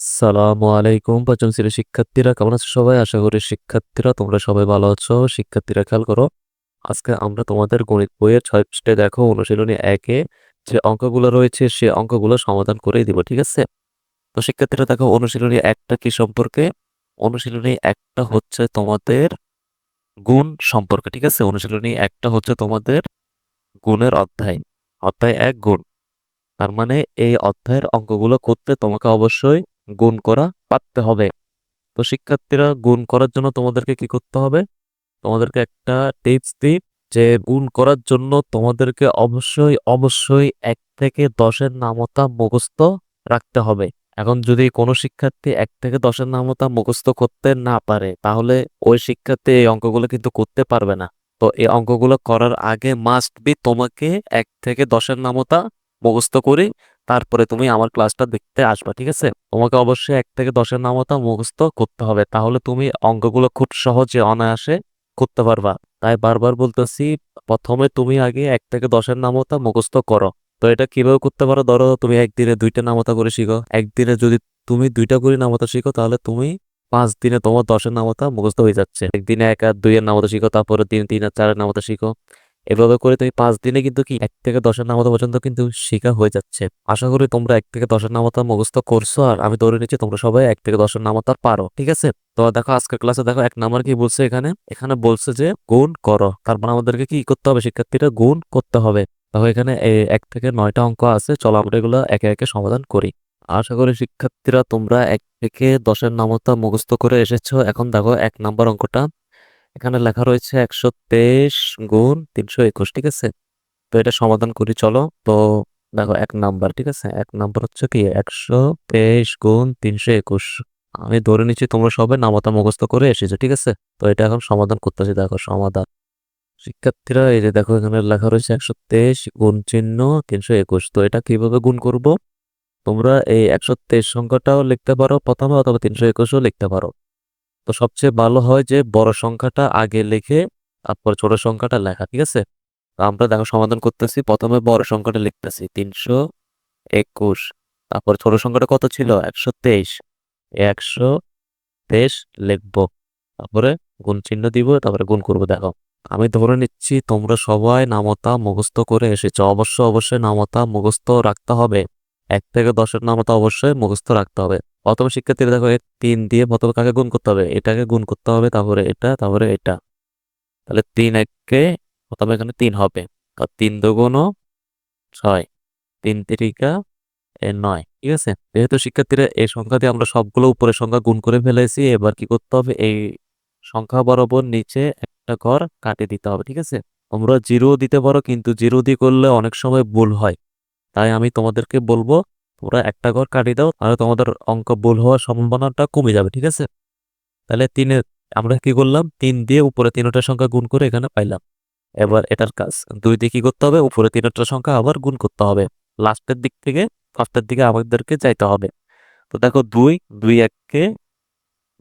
আসসালামু আলাইকুম পঞ্চম শ্রেণির শিক্ষার্থীরা। কেমন আছো সবাই? আশা করি শিক্ষার্থীরা তোমরা সবাই ভালো আছো। শিক্ষার্থীরা খেয়াল করো, আজকে আমরা তোমাদের গণিত বইয়ের ছয় পৃষ্ঠে দেখো, অনুশীলনী একে যে অঙ্কগুলো রয়েছে, সে অঙ্কগুলো সমাধান করেই দিব, ঠিক আছে? তো শিক্ষার্থীরা দেখো, অনুশীলনী একটা কি সম্পর্কে? অনুশীলনী একটা হচ্ছে তোমাদের গুণ সম্পর্কে, ঠিক আছে? অনুশীলনী একটা হচ্ছে তোমাদের গুণের অধ্যায় অধ্যায় এক গুণ। তার মানে এই অধ্যায়ের অঙ্কগুলো করতে তোমাকে অবশ্যই গুণ করা পারতে হবে। তো শিক্ষার্থীরা গুণ করার জন্য তোমাদেরকে কি করতে হবে? তোমাদেরকে একটা টিপস দিই যে গুণ করার জন্য তোমাদেরকে অবশ্যই অবশ্যই এক থেকে দশের নামতা মুখস্থ রাখতে হবে। এখন যদি কোনো শিক্ষার্থী এক থেকে দশের নামতা মুখস্থ করতে না পারে, তাহলে ওই শিক্ষার্থী এই অঙ্কগুলো কিন্তু করতে পারবে না। তো এই অঙ্কগুলো করার আগে মাস্ট বি তোমাকে এক থেকে দশের নামতা মুখস্থ করে তারপরে তুমি আমার ক্লাসটা দেখতে আসবা, ঠিক আছে? তোমাকে অবশ্যই এক থেকে দশের নামতা মুখস্থ করতে হবে। তাহলে তুমি অঙ্কগুলো খুব সহজে অনায়াসে করতে পারবা। তাই বারবার বলতেছি, প্রথমে তুমি আগে এক থেকে দশের নামতা মুখস্থ করো। তো এটা কীভাবে করতে পারো ধরো, তুমি একদিনে দুইটা নামতা করে শিখো। একদিনে যদি তুমি দুইটা করে নামতা শিখো, তাহলে তুমি পাঁচ দিনে তোমার দশের নামতা মুখস্থ হয়ে যাচ্ছে। একদিনে এক আর দুইয়ের নামতা শিখো তারপরে তিন তিন আর চারের নামতা শিখো। এভাবে করে তুমি পাঁচ দিনে কিন্তু কি এক থেকে দশের নামতা পর্যন্ত কিন্তু শেখা হয়ে যাচ্ছে। আশা করি তোমরা এক থেকে দশের নামতা মুখস্থ করছ আর আমি ধরে নিচ্ছি তোমরা সবাই এক থেকে দশের নামতা পারো, ঠিক আছে? তো দেখো আজকের ক্লাসে দেখো এক নাম্বার কি বলছে এখানে? এখানে বলছে যে গুণ করো। তার মানে আমাদেরকে কি করতে হবে? শিক্ষার্থীরা গুণ করতে হবে। দেখো এখানে এক থেকে নয়টা অঙ্ক আছে, চলো আমরা এগুলো একে একে সমাধান করি। আশা করি শিক্ষার্থীরা তোমরা এক থেকে দশের নামতা মুখস্থ করে এসেছ। এখন দেখো এক নাম্বার অঙ্কটা। এখানে লেখা রয়েছে একশো তেইশ গুণ তিনশো একুশ, ঠিক আছে? তো এটা সমাধান করি, চলো। তো দেখো, এক নাম্বার, ঠিক আছে? এক নাম্বার হচ্ছে কি, একশো তেইশ গুণ তিনশো একুশ। আমি ধরে নিচ্ছি তোমরা সবাই নামতা মুখস্থ করে এসেছ, ঠিক আছে? তো এটা এখন সমাধান করতেছি, দেখো, সমাধান। শিক্ষার্থীরা, এই যে দেখো, এখানে লেখা রয়েছে একশো তেইশ গুণ চিহ্ন তিনশো একুশ। তো এটা কীভাবে গুণ করব? তোমরা এই একশো তেইশ সংখ্যাটাও লিখতে পারো, প্রথমে অথবা তিনশো একুশও লিখতে পারো। তো সবচেয়ে ভালো হয় যে বড় সংখ্যাটা আগে লিখে তারপর ছোট সংখ্যাটা লেখা, ঠিক আছে? তো আমরা দেখো সমাধান করতেছি। প্রথমে বড় সংখ্যাটা লিখতেছি, তিনশো একুশ। তারপর ছোট সংখ্যাটা কত ছিল? একশো তেইশ। একশো তেইশ লিখব। তারপরে গুণ চিহ্ন দিব, তারপরে গুণ করব, দেখো। আমি ধরে নিচ্ছি তোমরা সবাই নামতা মুখস্থ করে এসেছ। অবশ্য অবশ্যই নামতা মুখস্থ রাখতে হবে। এক থেকে দশের নামতা অবশ্যই মুখস্থ রাখতে হবে। প্রথম শিক্ষার্থীরা দেখো তিন দিয়ে প্রথমে কাকে গুণ করতে হবে? এটাকে গুণ করতে হবে, তারপরে এটা তারপরে এটা। তাহলে তিন একে, প্রথমে এখানে তিন হবে। তিন দুগুণ ছয়, তিন তিরিকা নয়, ঠিক আছে? যেহেতু শিক্ষার্থীরা এই সংখ্যা দিয়ে আমরা সবগুলো উপরের সংখ্যা গুণ করে ফেলেছি, এবার কি করতে হবে? এই সংখ্যা বরাবর নিচে একটা ঘর কাটে দিতে হবে, ঠিক আছে? তোমরা জিরো দিতে পারো, কিন্তু জিরো দিয়ে করলে অনেক সময় ভুল হয়। তাই আমি তোমাদেরকে বলব তোমরা একটা ঘর কাটিয়ে দাও, তাহলে তোমাদের অঙ্ক ভুল হওয়ার সম্ভাবনাটা কমে যাবে, ঠিক আছে? তাহলে তিনে, আমরা কি করলাম? তিন দিয়ে উপরে তিনটা সংখ্যা গুণ করে এখানে পাইলাম। এবার এটার কাজ, দুই দিয়ে কি করতে হবে? উপরে তিনটা সংখ্যা আবার গুণ করতে হবে। লাস্টের দিক থেকে, ফার্স্টের দিকে আমাদেরকে যাইতে হবে। তো দেখো দুই দুই এককে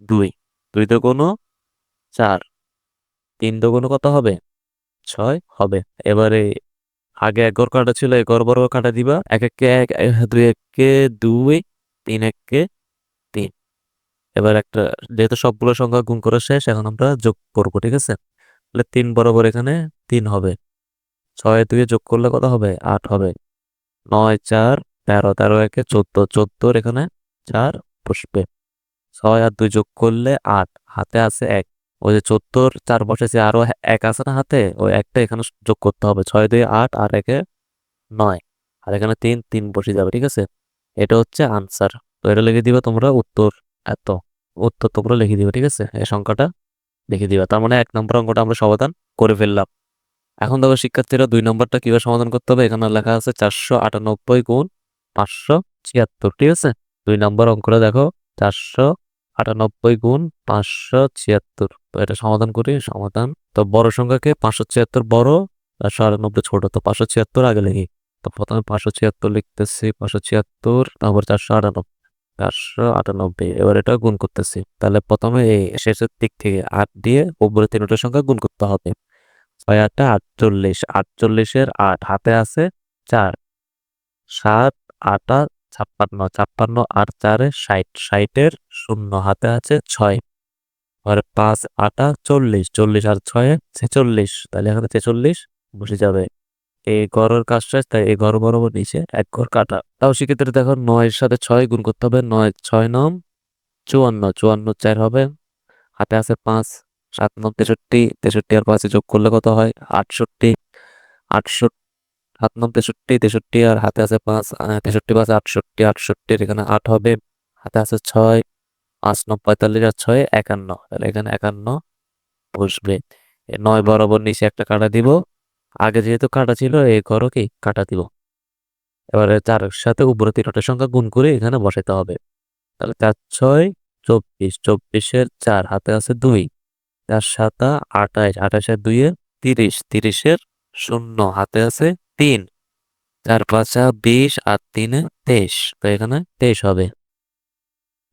দুই দুই তো কোনো চার, তিন তো কোনো কত হবে? ছয় হবে। এবারে আগে এক ঘর কাটা ছিল এক ঘর বড় কাটা দিবা। এক একে এক দুই একে দুই, তিন একে তিন। এবার একটা, যেহেতু সবগুলো সংখ্যা গুণ করা শেষ, এখন আমরা যোগ করব, ঠিক আছে? তাহলে তিন বরাবর এখানে তিন হবে। ছয় দুয়ে যোগ করলে কত হবে? আট হবে। নয়, চার, তেরো তেরো একে চোদ্দ, চোদ্দোর এখানে চার বসবে। ছয় আর দুই যোগ করলে আট, হাতে আছে এক। ওই যে চোদ্দোর চার বসেছে আরও এক আছে না হাতে, ওই একটা এখানে যোগ করতে হবে। ছয়, দুই, আট আর একে নয়। আর এখানে তিন তিন বসে যাবে, ঠিক আছে? এটা হচ্ছে আনসার তো এটা লিখে দিবে তোমরা উত্তর। এত। উত্তর তোমরা লিখে দিবে, ঠিক আছে? এই সংখ্যাটা লিখে দিবে। তার মানে এক নম্বর অঙ্কটা আমরা সমাধান করে ফেললাম। এখন দেখো, শিক্ষার্থীরা দুই নম্বরটা কীভাবে সমাধান করতে হবে? এখানে লেখা আছে চারশো আটানব্বই গুণ পাঁচশো ছিয়াত্তর, ঠিক আছে? দুই নম্বর অঙ্কটা দেখো, চারশো আটানব্বই গুণ পাঁচশো ছিয়াত্তর। তো এটা সমাধান করি, সমাধান। তো বড় সংখ্যাকে পাঁচশো ছিয়াত্তর বড় চারশো আটানব্বই ছোট। তো পাঁচশো ছিয়াত্তর আগে লিখি। তো প্রথমে পাঁচশো ছিয়াত্তর লিখতেছি, পাঁচশো ছিয়াত্তর, তারপর চারশো আটানব্বই চারশো আটানব্বই। এবার এটা গুণ করতেছি। তাহলে প্রথমে এই শেষের দিক থেকে আট দিয়ে উপরে তিনটা সংখ্যা গুণ করতে হবে। ছয় আটটা, আটচল্লিশ। আটচল্লিশের আট হাতে আছে চার। সাত আটা ছাপ্পান্ন ছাপ্পান্ন আর চারে ষাট, ষাটের শূন্য হাতে আছে ছয়। আর পাঁচ, আটা চল্লিশ চল্লিশ আর ছয়ে ছেচল্লিশ। তাহলে এখানে ছেচল্লিশ বসে যাবে। এই গড়ের কাজ শেষ, তাই এই ঘর বরাবর নিচে এক ঘর কাটা। তাও সেক্ষেত্রে দেখো নয়ের সাথে ছয় গুণ করতে হবে, নয় ছয় নম চুয়ান্ন চুয়ান্ন চার হবে। হাতে আছে পাঁচ, সাত নম তেষট্টি তেষট্টি আর পাঁচে যোগ করলে কত হয়? আটষট্টি। আটষট্টি সাত নম তেষট্টি তেষট্টি আর হাতে আছে পাঁচ তেষট্টি পাঁচ, আটষট্টি আটষট্টির এখানে আট হবে। হাতে আছে ছয়, পাঁচ নম পঁয়তাল্লিশ আর ছয় একান্ন। তাহলে এখানে একান্ন বসবে। নয় বরাবর নিচে একটা কাটা দিব। আগে যেহেতু কাটা ছিল এই ঘরও কি? কাটা দিব। এবারে চারের সাথে উপরে তিনটা সংখ্যা গুণ করে এখানে বসাতে হবে। তাহলে চার, ছয়, চব্বিশ। চব্বিশের চার, হাতে আছে দুই। চার, সাতা আঠাইশ আঠাশের দুইয়ে তিরিশ। তিরিশের শূন্য। হাতে আছে তিন। চার, পাঁচা বিশ আর তিনে, তেইশ। তো এখানে তেইশ হবে।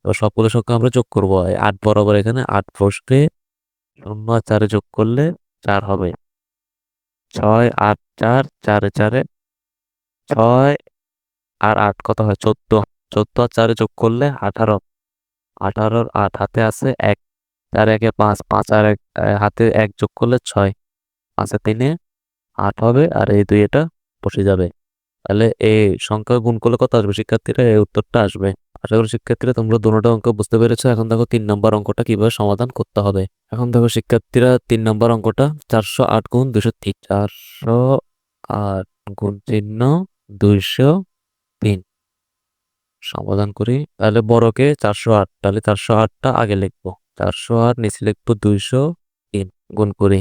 তো সবগুলো সংখ্যা আমরা যোগ করব। আট বরাবর এখানে আট বসবে। শূন্য, চারে যোগ করলে চার হবে। ছয়, আট, চার, চারে চারে ছয় আর আট কত হয়? চোদ্দ। চোদ্দ আর চারে যোগ করলে আঠারো। আঠারোর আট হাতে আছে এক। চার একে পাঁচ। পাঁচ আর এক হাতে এক যোগ করলে ছয়। পাঁচে তিনে আট হবে। আর এই দুই এটা বসে যাবে। তাহলে এই সংখ্যা গুণ করলে কত আসবে? শিক্ষার্থীরা এই উত্তরটা আসবে। আশা করি শিক্ষার্থীরা তোমরা দুটো অঙ্ক বুঝতে পেরেছ। এখন দেখো তিন নম্বর অঙ্কটা কীভাবে সমাধান করতে হবে। এখন দেখো শিক্ষার্থীরা, তিন নম্বর অঙ্কটা চারশো আট গুণ দুশো তিন। চারশো আট গুণ চিহ্ন দুইশো তিন। সমাধান করি। তাহলে বড়কে চারশো আট, তাহলে চারশো আটটা আগে লিখব। চারশো আট নিচে লিখব দুইশো তিন, গুণ করি।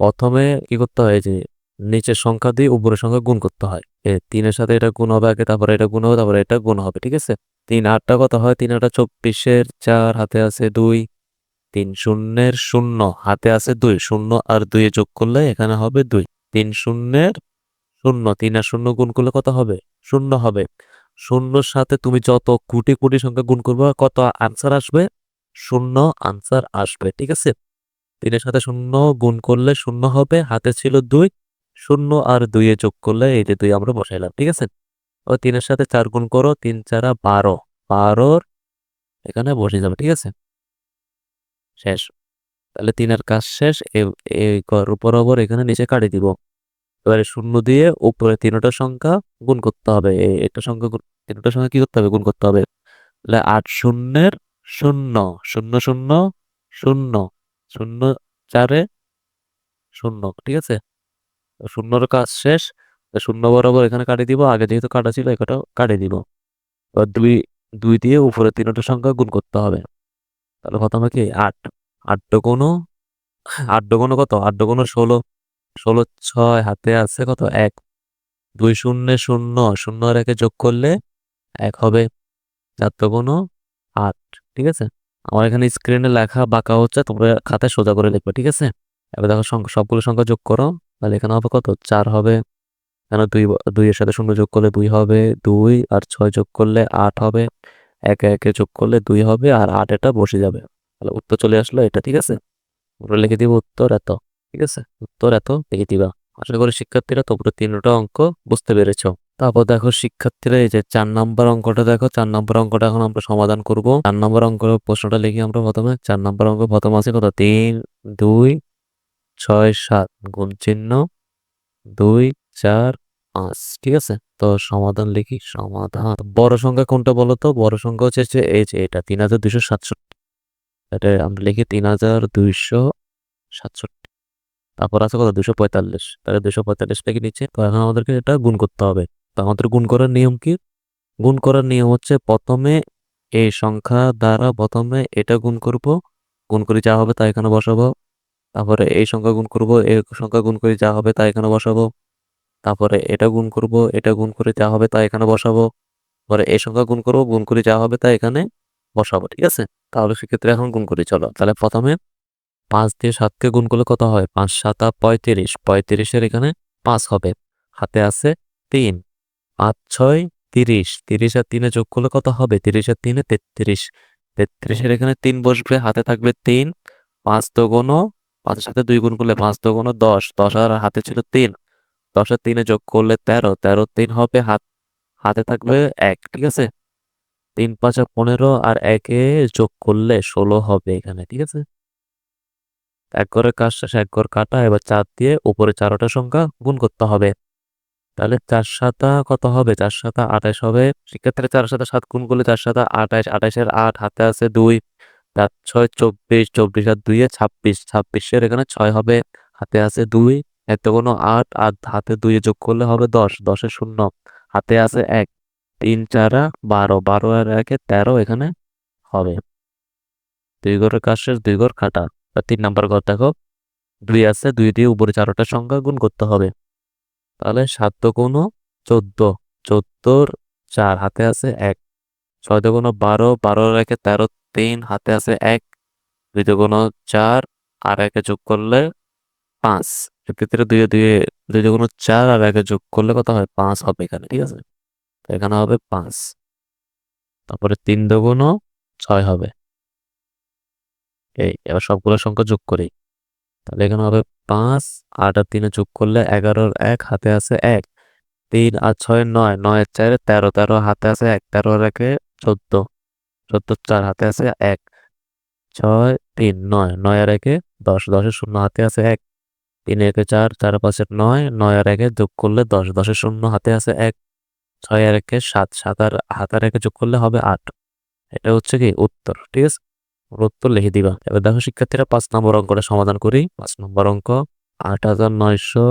প্রথমে কি করতে হয় যে নিচের সংখ্যা দিয়ে উপরের সংখ্যা গুণ করতে হয়। এ তিনের সাথে এটা গুণ হবে, আগে তারপরে এটা গুণ হবে, তারপরে এটা গুণ হবে, ঠিক আছে? তিন আটটা কত হয়? তিন আটটা চব্বিশের চার, হাতে আছে দুই, তিন শূন্যের শূন্য, হাতে আছে দুই, শূন্য আর দুইয়ে যোগ করলে এখানে হবে দুই। তিন শূন্যের শূন্য, তিন আর শূন্য গুণ করলে কত হবে? শূন্য হবে। শূন্যর সাথে তুমি যত কোটি কোটি সংখ্যা গুণ করবে, কত আনসার আসবে? শূন্য আনসার আসবে, ঠিক আছে? তিনের সাথে শূন্য গুণ করলে শূন্য হবে, হাতে ছিল দুই শূন্য আর দুইয়ে যোগ করলে এই যে দুই আমরা বসাইলাম, ঠিক আছে? ও তিনের সাথে চার গুণ করো, তিন চারা বারো। বারোর এখানে বসে যাবে, ঠিক আছে? শেষ। তাহলে তিনের কাজ শেষ এই বরাবর এখানে নিচে কাটি দিব। এবারে শূন্য দিয়ে উপরে তিনটা সংখ্যা গুণ করতে হবে। এ- এটা সংখ্যা তিনটা সংখ্যা কি করতে হবে? গুণ করতে হবে। তাহলে আট শূন্যের শূন্য শূন্য শূন্য শূন্য শূন্য চারে শূন্য, ঠিক আছে? শূন্যর কাজ শেষ। শূন্য বরাবর এখানে কাটি দিব, আগে যেহেতু কাটা ছিল এটাও কাটি দিব। এবার দুই দুই দিয়ে উপরে তিনটা সংখ্যা গুণ করতে হবে। তাহলে প্রথমে কি? আট। আট কোনো আট কোনো কত? আট কোনো ষোলো। ষোলো ছয় হাতে আছে কত? এক। দুই শূন্য শূন্য শূন্য আর একে যোগ করলে এক হবে। চার কোনো আট। ঠিক আছে? আমার এখানে স্ক্রিনে লেখা বাঁকা হচ্ছে, তোমরা খাতায় সোজা করে লিখবে, ঠিক আছে? এবার দেখো সবগুলো সংখ্যা যোগ করো। তাহলে এখানে হবে কত? চার হবে। কেন? দুই দুইয়ের সাথে শূন্য যোগ করলে দুই হবে, দুই আর ছয় যোগ করলে আট হবে। একে একে যোগ করলে দুই হবে আর আট এটা বসে যাবে। তাহলে উত্তর চলে আসলো এটা, ঠিক আছে? আমরা লিখে দিব উত্তর এত, ঠিক আছে? উত্তর এত লিখে দিবা। আশা করি শিক্ষার্থীরা তোমরা তিনটা অঙ্ক বুঝতে পেরেছ। তারপর দেখো শিক্ষার্থীরা এই যে চার নম্বর অঙ্কটা দেখো, চার নম্বর অঙ্কটা এখন আমরা সমাধান করব। চার নম্বর অঙ্ক প্রশ্নটা লিখি আমরা প্রথমে। চার নম্বর অঙ্ক প্রথম আছে কত? তিন, দুই ছয়, সাত, গুণ চিহ্ন দুই, চার, পাঁচ, ঠিক আছে? তো সমাধান লিখি, সমাধান। বড় সংখ্যা কোনটা বলো তো? বড় সংখ্যা হচ্ছে এই যে এটা তিন হাজার দুইশো সাতষট্টি। এটা আমরা লিখি তিন হাজার দুইশো সাতষট্টি। তারপর আছে কত? দুশো পঁয়তাল্লিশ। তাহলে দুশো পঁয়তাল্লিশ থেকে নিচে, তো এখন আমাদেরকে এটা গুণ করতে হবে। তো আমাদের গুণ করার নিয়ম কি? গুণ করার নিয়ম হচ্ছে প্রথমে এই সংখ্যা দ্বারা প্রথমে এটা গুণ করব। গুণ করে যা হবে তা এখানে বসাবো। তারপরে এই সংখ্যা গুণ করব এই সংখ্যা গুণ করে যা হবে তা এখানে বসাবো। তারপরে এটা গুণ করব, এটা গুণ করে যা হবে তা এখানে বসাবো। পরে এই সংখ্যা গুণ করব, গুণ করে যা হবে তা এখানে বসাবো, ঠিক আছে? তাহলে সেক্ষেত্রে এখন গুণ করি, চলো। তাহলে প্রথমে পাঁচ দিয়ে সাতকে গুণ করলে কত হয়? পাঁচ, সাতা পঁয়ত্রিশ। পঁয়ত্রিশের এখানে পাঁচ হবে। হাতে আছে তিন। পাঁচ, ছয়, তিরিশ। তিরিশ আর তিনে যোগ করলে কত হবে? তিরিশ আর তিনে তেত্রিশ। তেত্রিশের এখানে তিন বসবে, হাতে থাকবে তিন। পাঁচ তো দোগুণ পাঁচের সাথে দুই গুণ করলে পাঁচ দোগুণ দশ। দশ আর হাতে ছিল তিন। দশের তিনে যোগ করলে তেরো। তেরো তিন হবে হাত, হাতে থাকবে এক, ঠিক আছে? তিন, পাঁচা পনেরো আর একে যোগ করলে ষোলো হবে এখানে, ঠিক আছে? এক ঘরের কাজ শেষ এক ঘর কাটা, এবার চার দিয়ে উপরে চারোটা সংখ্যা গুণ করতে হবে। তাহলে চার সাতা কত হবে? চার সাতা আঠাশ হবে। সেক্ষেত্রে চার সাতা সাত গুণ করলে চার সাতা আঠাশ। আঠাশের আট হাতে আছে দুই। চার ছয়, চব্বিশ চব্বিশ আর দুইয়ে ছাব্বিশ। ছাব্বিশের এখানে ছয় হবে, হাতে আছে দুই, এত কোনো আট, আর হাতে দুইয়ে যোগ করলে হবে দশ, দশের শূন্য। হাতে আছে এক, তিন, চারা বারো বারো আর একে তেরো এখানে হবে। দুই ঘরের কাজ দুই ঘর কাটা তিন নাম্বার ঘর দেখো, দুই আছে, দুই দিয়ে উপরে চারোটা সংখ্যা গুণ করতে হবে। তাহলে সাত কোনো চোদ্দ, চোদ্দোর চার, হাতে আছে এক। ছয় কোনো বারো বারো রেখে তেরো তিন, হাতে আছে এক দুই কোনো চার, আর একে যোগ করলে পাঁচ। সেক্ষেত্রে দুই দুই দুই কোনো চার আর একে যোগ করলে কত হয়? পাঁচ হবে এখানে, ঠিক আছে? তো এখানে হবে পাঁচ। তারপরে তিন দুগুণো ছয় হবে। এই, এবার সবগুলো সংখ্যা যোগ করি। তাহলে এখানে হবে পাঁচ, আট আর তিনে যোগ করলে এগারোর এক, হাতে আছে এক। তিন আর ছয় নয়, নয়ের চারে তেরো তেরো হাতে আছে এক তেরো একে চোদ্দ। চোদ্দ চার হাতে আছে এক, ছয়, তিন, নয় নয় আর একে দশ, দশের শূন্য হাতে আছে এক, তিন একে চার চার পাঁচে নয় নয় আর একে যোগ করলে দশ, দশের শূন্য হাতে আছে এক, ছয় আর একে সাত সাত আর হাত আর একে যোগ করলে হবে আট। এটা হচ্ছে কি উত্তর, ঠিক আছে? উত্তর লিখে দিবা। এবার দেখো শিক্ষার্থীরা পাঁচ নম্বর অঙ্কটা সমাধান করি। পাঁচ নম্বর অঙ্ক, আট হাজার নয়শো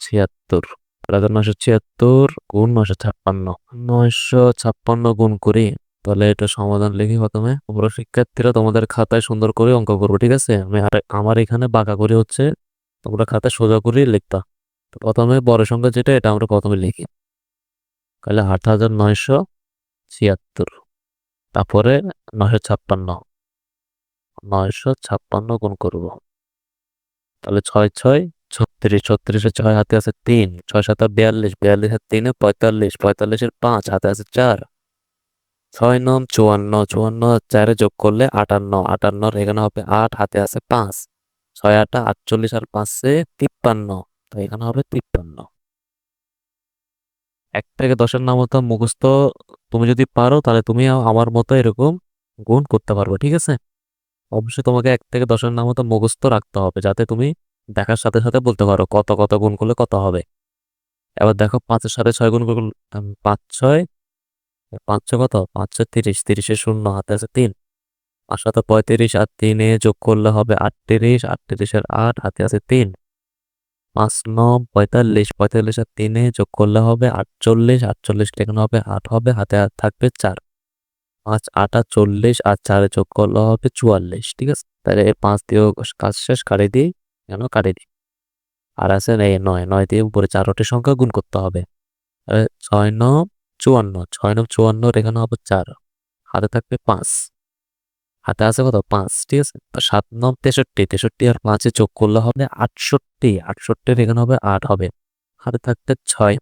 ছিয়াত্তর। আট হাজার নয়শো ছিয়াত্তর গুণ নয়শো ছাপ্পান্ন। নয়শো ছাপ্পান্ন গুণ করি। তাহলে এটা সমাধান লিখি প্রথমে। তোমরা শিক্ষার্থীরা তোমাদের খাতায় সুন্দর করে অঙ্ক করব, ঠিক আছে? আমি আমার এখানে বাঁকা করে হচ্ছে তোমরা খাতায় সোজা করে লিখতা। তো প্রথমে বড় সংখ্যা যেটা, এটা আমরা প্রথমে লিখি। তাহলে আট হাজার নয়শো ছিয়াত্তর। তারপরে নয়শো ছাপ্পান্ন। নয়শো ছাপ্পান্ন গুণ করব। তাহলে ছয় ছয়, ছত্রিশ, ছত্রিশে ছয়, হাতে আছে তিন। ছয় সাত বিয়াল্লিশ বিয়াল্লিশের তিনে পঁয়তাল্লিশ, পঁয়তাল্লিশের পাঁচ, হাতে আছে চার। ছয় নম চুয়ান্ন চুয়ান্ন চারে যোগ করলে আটান্ন, আটান্নর এখানে হবে আট, হাতে আছে পাঁচ। ছয় আটা আটচল্লিশ আর পাঁচে তিপ্পান্ন, তো এখানে হবে তিপ্পান্ন। এক থেকে দশের নাম মতো মুখস্থ, তুমি যদি পারো তাহলে তুমি আমার মতো এরকম গুণ করতে পারবে, ঠিক আছে? অবশ্যই তোমাকে এক থেকে দশের নাম হতো মুখস্থ রাখতে হবে, যাতে তুমি দেখার সাথে সাথে বলতে পারো কত কত গুণ করলে কত হবে। এবার দেখো পাঁচের সাথে ছয় গুণ পাঁচ, ছয় পাঁচ ছয় কত? পাঁচ ছয় তিরিশ, তিরিশে শূন্য, হাতে আছে তিন। পাঁচ সাথে পঁয়ত্রিশ আর তিনে যোগ করলে হবে আটত্রিশ, আটত্রিশের আট, হাতে আছে তিন। পাঁচ, ন, পঁয়তাল্লিশ পঁয়তাল্লিশ আর তিনে যোগ করলে হবে আটচল্লিশ আটচল্লিশ এখানে হবে আট হবে, হাতে থাকবে চার। পাঁচ, আটা চল্লিশ আর চারে যোগ করলে হবে চুয়াল্লিশ, ঠিক আছে? তাহলে পাঁচ দিয়ে কাজ শেষ, কাটি দিই, কেন? কাটি দিই। আর আছে এই নয় নয় দিয়ে উপরে চারটি সংখ্যা গুণ করতে হবে। ছয়, ন চুয়ান্ন, ছয় ন চুয়ান্ন এখানে হবে চার, হাতে থাকবে পাঁচ, হাতে আছে কত? পাঁচ, ঠিক আছে? সাত নম তেষট্টি তেষট্টি আর পাঁচে যোগ করলে হবে আটষট্টি, আটষট্টির এখানে হবে আট হবে, হাতে থাকবে ছয়,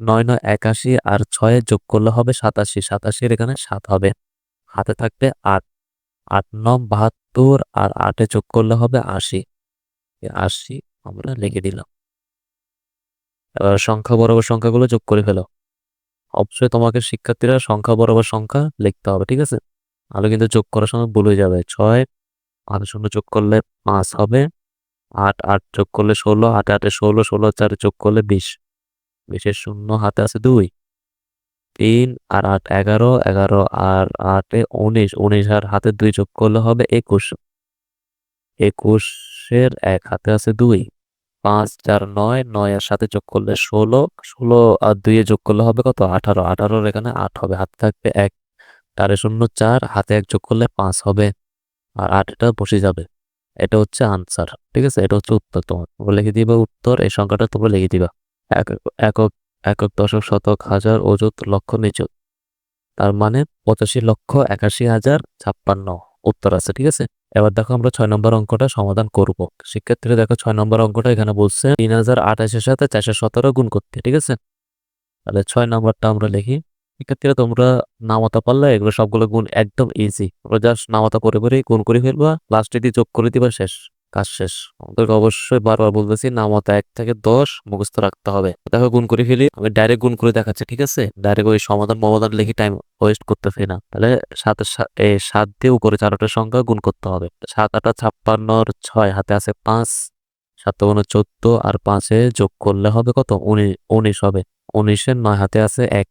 নয় নয় একাশি আর ছয়ে যোগ করলে হবে সাতাশি, সাতাশির এখানে সাত হবে, হাতে থাকবে আট আট নম বাহাত্তর আর আটে যোগ করলে হবে আশি আশি আমরা লিখে দিলাম, এবার সংখ্যা বরাবর সংখ্যাগুলো যোগ করে ফেলো অবশ্যই তোমাকে শিক্ষার্থীরা সংখ্যা বরাবর সংখ্যা লিখতে হবে, ঠিক আছে? আলো কিন্তু যোগ করার সময় ভুলে যাবে। ছয়, আট শূন্য যোগ করলে পাঁচ হবে। আট আট যোগ করলে ষোলো, আটে আটে ষোলো ষোলো চারে যোগ করলে বিশ। বিশের শূন্য হাতে আছে দুই। তিন আর আট এগারো এগারো আর আটে উনিশ। উনিশ আর হাতে দুই যোগ করলে হবে একুশ। একুশের এক হাতে আছে দুই। পাঁচ, চার, নয় নয়ের সাথে যোগ করলে ষোলো ষোলো আর দুইয়ে যোগ করলে হবে কত? আঠারো। আঠারোর এখানে আট হবে হাতে থাকবে এক। চারে শূন্য, চার, হাতে এক যোগ করলে পাঁচ হবে। আর আটটা বসে যাবে। এটা হচ্ছে আনসার ঠিক আছে? এটা হচ্ছে উত্তর তোমার। তোমরা লিখে দিবা উত্তর, এই সংখ্যাটা তোমরা লিখে দিবা। একক একক, দশক, শতক, হাজার, অযুত, লক্ষ নিযুত তার মানে পঁচাশি লক্ষ, একাশি হাজার, ছাপ্পান্ন। উত্তর আছে, ঠিক আছে? এবার দেখো আমরা ছয় নম্বর অঙ্কটা সমাধান করব। শিক্ষার্থীরা দেখো ছয় নম্বর অঙ্কটা এখানে বলছে তিন হাজার আঠাশের সাথে চারশো সতেরো গুণ করতে, ঠিক আছে? তাহলে ছয় নম্বরটা আমরা লিখি। শিক্ষার্থীরা তোমরা নামাতে পারলে এগুলো সবগুলো গুণ একদম ইজি তোমরা জাস্ট নামাতা করে করে গুণ করে ফেলবা লাস্টে দিয়ে যোগ করে দিবা শেষ। কাজ শেষ। আমাদেরকে অবশ্যই বারবার বলতেছি, নামতা এক থেকে দশ মুখস্থ রাখতে হবে। দেখো, গুণ করে ফেলি, আমি ডাইরেক্ট গুণ করে দেখাচ্ছি, ঠিক আছে? ডাইরেক্ট ওই সমাধান মমাধান লিখে টাইম ওয়েস্ট করতেছি না। তাহলে সাত সাত দিয়ে উপরে চারটার সংখ্যা গুণ করতে হবে। সাত আটা ছাপ্পান্নর ছয়, হাতে আছে পাঁচ। সাত কোনো চোদ্দ আর পাঁচে যোগ করলে হবে কত? উনিশ উনিশ হবে। উনিশের নয়, হাতে আছে এক।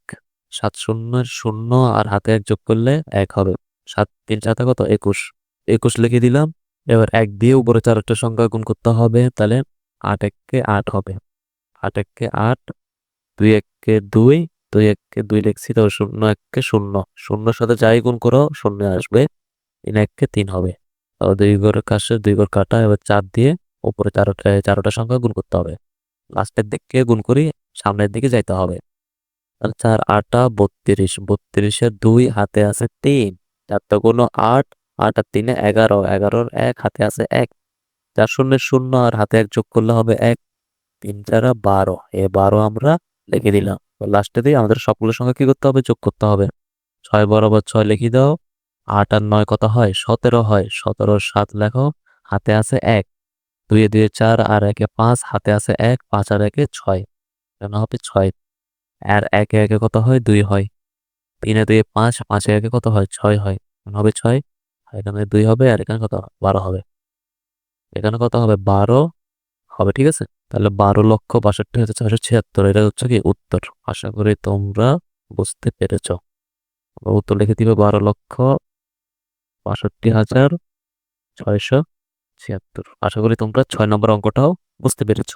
সাত শূন্যের শূন্য আর হাতে এক যোগ করলে এক হবে। সাত তিন সাথে কত? একুশ। একুশ লিখে দিলাম এবার এক দিয়ে উপরে চারটা সংখ্যা গুণ করতে হবে, তাহলে আট এককে আট হবে। আট এককে আট, দুই এককে দুই দুই এককে দুই লিখছি তো শূন্য এককে শূন্য। শূন্যর সাথে যাই গুণ করো, শূন্য আসবে, তিন এককে তিন হবে। তাহলে দুই ঘর কাছে দুই ঘর কাটা, এবার চার দিয়ে উপরে চারোটা চারোটা সংখ্যা গুণ করতে হবে। লাস্টের দিকে গুণ করি, সামনের দিকে যাইতে হবে। তাহলে চার আটা বত্রিশ, বত্রিশের দুই হাতে আছে তিন। চারটা কোনো আট আট আর তিনে এগারো, এগারোর এক, হাতে আছে এক। চার শূন্য শূন্য আর হাতে এক যোগ করলে হবে এক। তিন চারা বারো, এ বারো আমরা লিখে দিলাম। লাস্টে দিয়ে আমাদের সবগুলোর সঙ্গে কি করতে হবে? যোগ করতে হবে। ছয় বরাবর ছয় লিখে দাও। আট আর নয় কত হয়? সতেরো হয়। সতেরো সাত লেখো। হাতে আছে এক। দুয়ে দুয়ে চার আর একে পাঁচ। হাতে আছে এক, পাঁচ আর একে ছয়। কেন হবে ছয়? আর একে একে কত হয়? দুই হয়। তিনে দুয়ে পাঁচ, পাঁচে একে কত হয়? ছয় হয়। কেন হবে ছয়? এখানে দুই হবে আর এখানে কত? বারো হবে। এখানে কত হবে? বারো হবে, ঠিক আছে? তাহলে বারো লক্ষ বাষট্টি হাজার ছয়শো ছিয়াত্তর। এটা হচ্ছে কি? উত্তর। আশা করি তোমরা বুঝতে পেরেছ। উত্তর লিখে দিবে বারো লক্ষ বাষট্টি হাজার ছয়শো ছিয়াত্তর। আশা করি তোমরা ছয় নম্বর অঙ্কটাও বুঝতে পেরেছ।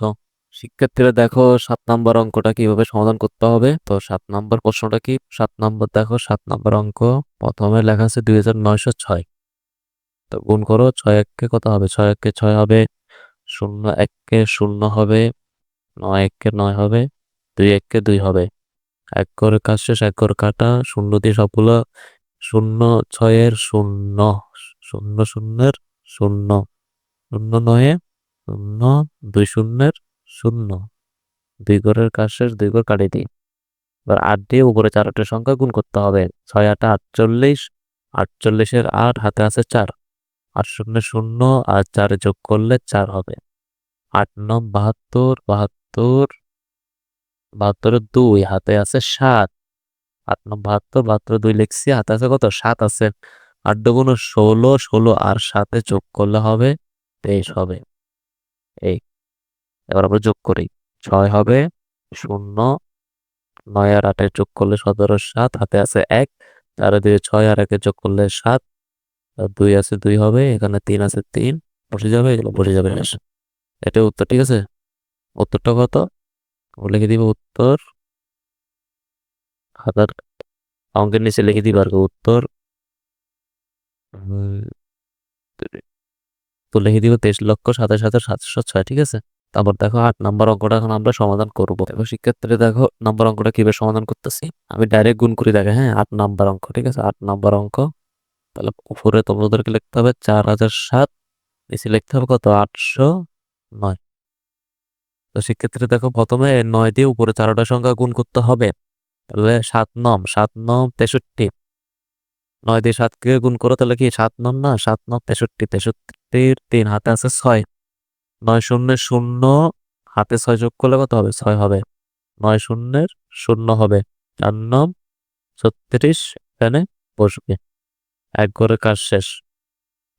শিক্ষার্থীরা দেখো সাত নম্বর অঙ্কটা কীভাবে সমাধান করতে হবে। তো সাত নম্বর প্রশ্নটা কি? সাত নম্বর দেখো, সাত নম্বর অঙ্ক প্রথমে লেখা আছে দুই হাজার নয়শো ছয়। তো গুণ করো, ছয় এককে কত হবে? ছয় এককে ছয় হবে, শূন্য এককে শূন্য হবে, নয় এককে নয় হবে, দুই এককে দুই হবে। এক করে কাজ শেষ, এক করে কাটা, শূন্য দিয়ে সবগুলো, শূন্য ছয়ের শূন্য শূন্য শূন্যের শূন্য শূন্য নয়ে শূন্য, দুই শূন্যের শূন্য। দুই ঘরের কাজ শেষ, দুই ঘর কাটিয়ে দিই। এবার আট দিয়ে উপরে চারটের সংখ্যা গুণ করতে হবে। ছয় আট আটচল্লিশ, আটচল্লিশের আট, হাতে আছে চার। আট শূন্য শূন্য আর চারে যোগ করলে চার হবে। আট নম বাহাত্তর বাহাত্তর বাহাত্তরের দুই, হাতে আছে সাত। আট নম বাহাত্তর বাহাত্তর দুই লিখছি, হাতে আছে কত? সাত আছে। আট দুগুণ ষোলো ষোলো আর সাথে যোগ করলে হবে তেইশ হবে। এই, এবার আমরা যোগ করি। ছয় হবে, শূন্য, নয় আর আটের যোগ করলে সতেরো, সাত, হাতে আছে এক, চারে দিয়ে ছয় আর একে যোগ করলে সাত দুই আছে দুই হবে, এখানে তিন আছে তিন, বসে যাবে, এগুলো বসে যাবে এটা উত্তর, ঠিক আছে? উত্তরটা কত? লিখে দিব উত্তর। হাজার অঙ্কের নিচে লিখে দিব আর উত্তর। তো লিখে দিব তেইশ লক্ষ সাতাশ হাজার সাতশো ছয়, ঠিক আছে? তারপর দেখো আট নম্বর অঙ্কটা এখন আমরা সমাধান করব। দেখো, শিক্ষার্থীরা দেখো, নম্বর অঙ্কটা কীভাবে সমাধান করতেছি? আমি ডাইরেক্ট গুণ করে, দেখে হ্যাঁ আট নাম্বার অঙ্ক, ঠিক আছে? আট নাম্বার অঙ্ক। তাহলে উপরে তোমাদেরকে লিখতে হবে চার হাজার সাত, নিচে লিখতে হবে কত? আটশো নয়। তো সেক্ষেত্রে দেখো প্রথমে নয় দিয়ে উপরে চারটা সংখ্যা গুণ করতে হবে। তাহলে সাত নম সাত নম তেষট্টি। নয় দিয়ে সাতকে গুণ করো, তাহলে কি সাত নম না? সাত নম তেষট্টি, তেষট্টির তিন হাতে আছে ছয়। নয় শূন্যের শূন্য, হাতে ছয় যোগ করলে কত হবে? ছয় হবে। নয় শূন্যের শূন্য হবে। চার নম ছত্রিশ, এখানে বসবে। এক ঘরে কাজ শেষ।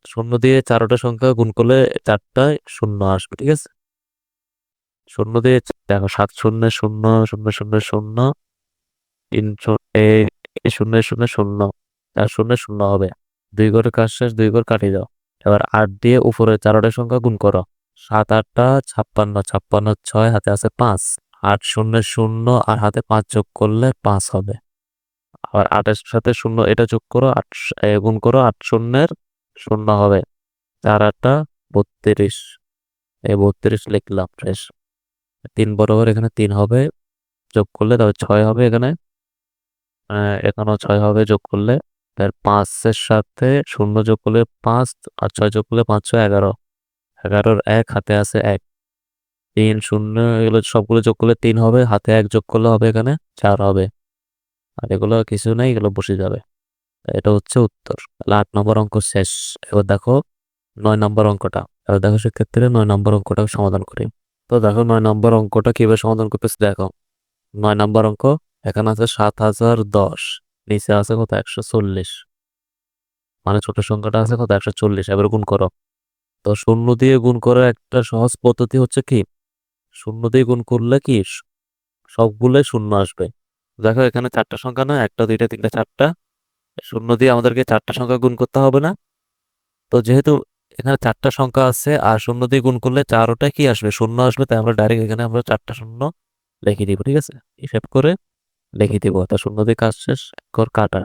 শূন্য দিয়ে চারটা সংখ্যা গুণ করলে চারটায় শূন্য আসবে, ঠিক আছে? শূন্য দিয়ে দেখো, সাত শূন্য শূন্য শূন্য শূন্য শূন্য, তিন শূন্য শূন্য শূন্য, চার শূন্য শূন্য হবে। দুই ঘরে কাজ শেষ, দুই ঘর কাটিয়ে দাও। এবার আট দিয়ে উপরে চারটা সংখ্যা গুণ করো। সাত আটটা, ছাপ্পান্ন ছাপ্পান্ন ছয়, হাতে আছে পাঁচ। আট শূন্য শূন্য, আর হাতে পাঁচ যোগ করলে পাঁচ হবে। আবার আটের সাথে শূন্য এটা যোগ করো, আট গুণ করো, আট শূন্যের শূন্য হবে। চার আটটা বত্রিশ। এই বত্রিশ লিখলাম ফ্রেশ তিন বরাবর এখানে তিন হবে, যোগ করলে তবে ছয় হবে এখানে। এখানেও ছয় হবে যোগ করলে। তার পাঁচের সাথে শূন্য যোগ করলে পাঁচ আর ছয় যোগ করলে পাঁচ, ছয়, এগারো। এগারোর এক, হাতে আছে এক। তিন, শূন্য, এগুলো সবগুলো যোগ করলে তিন হবে, হাতে এক যোগ করলে হবে এখানে চার হবে। আর এগুলো কিছু নেই, এগুলো বসে যাবে। এটা হচ্ছে উত্তর। তাহলে আট নম্বর অঙ্ক শেষ। এবার দেখো নয় নম্বর অঙ্কটা। এবার দেখো সেক্ষেত্রে নয় নম্বর অঙ্কটা সমাধান করি। তো দেখো নয় নম্বর অঙ্কটা কীভাবে সমাধান করতেছে দেখো। নয় নম্বর অঙ্ক, এখানে আছে সাত হাজার দশ, নিচে আছে কত? একশো চল্লিশ। মানে ছোট সংখ্যাটা আছে কত? একশো চল্লিশ। এবার গুণ করো। তো শূন্য দিয়ে গুণ করার একটা সহজ পদ্ধতি হচ্ছে কি? শূন্য দিয়ে গুণ করলে কি? সবগুলোই শূন্য আসবে। দেখো, এখানে চারটা সংখ্যা না একটা, দুইটা, তিনটা, চারটা। শূন্য দিয়ে আমাদেরকে চারটা সংখ্যা গুণ করতে হবে না। তো যেহেতু এখানে চারটা সংখ্যা আছে, আর শূন্য দিয়ে গুণ করলে চারোটা কি আসবে? শূন্য আসবে, তাই আমরা ডাইরেক্ট এখানে আমরা চারটা শূন্য লিখে দিব, ঠিক আছে? হিসাব করে লিখে দিব। তা শূন্য দিয়ে কাজ শেষ কর কাটা।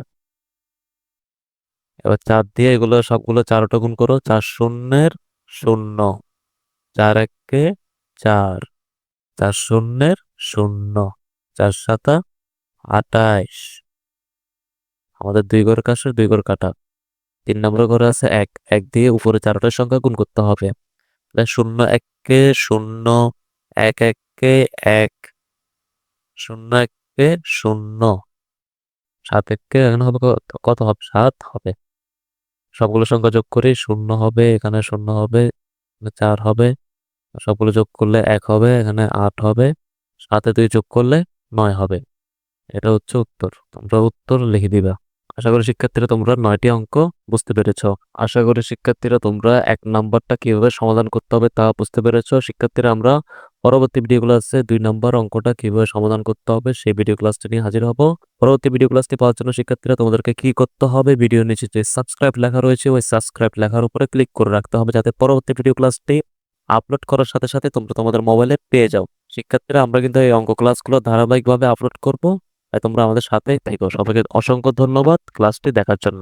এবার চার দিয়ে এগুলো সবগুলো চারোটা গুণ করো, চার শূন্যের শূন্য। চার একে চার চার শূন্যের শূন্য। চার সাতা আটাইশ আমাদের দুই ঘর কাছে দুই ঘর কাটা। তিন নম্বর ঘরে আছে এক। এক দিয়ে উপরে চারটার সংখ্যা গুণ করতে হবে। শূন্য এককে শূন্য, এক এককে এক, শূন্য এককে শূন্য। সাত এককে এখানে হবে কত হবে? সাত হবে। সবগুলো সংখ্যা যোগ করি শূন্য হবে, এখানে শূন্য হবে চার হবে। সবগুলো যোগ করলে এক হবে, এখানে আট হবে। সাথে দুই যোগ করলে নয় হবে। এটা হচ্ছে উত্তর। তোমরা উত্তর লিখে দিবা। আশা করি শিক্ষার্থীরা তোমরা নয়টি অঙ্ক বুঝতে পেরেছ। আশা করি শিক্ষার্থীরা তোমরা এক নাম্বারটা কীভাবে সমাধান করতে হবে তা বুঝতে পেরেছ। শিক্ষার্থীরা, আমরা পরবর্তী ভিডিও ক্লাসে দুই নম্বর অঙ্কটা কীভাবে সমাধান করতে হবে সেই ভিডিও ক্লাসটি নিয়ে হাজির হব। পরবর্তী ভিডিও ক্লাসটি পাওয়ার জন্য শিক্ষার্থীরা, তোমাদেরকে কি করতে হবে? ভিডিও নিচে যে সাবস্ক্রাইব লেখা রয়েছে, ওই সাবস্ক্রাইব লেখার উপরে ক্লিক করে রাখতে হবে যাতে পরবর্তী ভিডিও ক্লাসটি আপলোড করার সাথে সাথে তোমরা তোমাদের মোবাইলে পেয়ে যাও। শিক্ষার্থীরা, আমরা কিন্তু এই অঙ্ক ক্লাসগুলো ধারাবাহিকভাবে আপলোড করব। তাই তোমরা আমাদের সাথে থেকো। সবাইকে অসংখ্য ধন্যবাদ ক্লাসটি দেখার জন্য।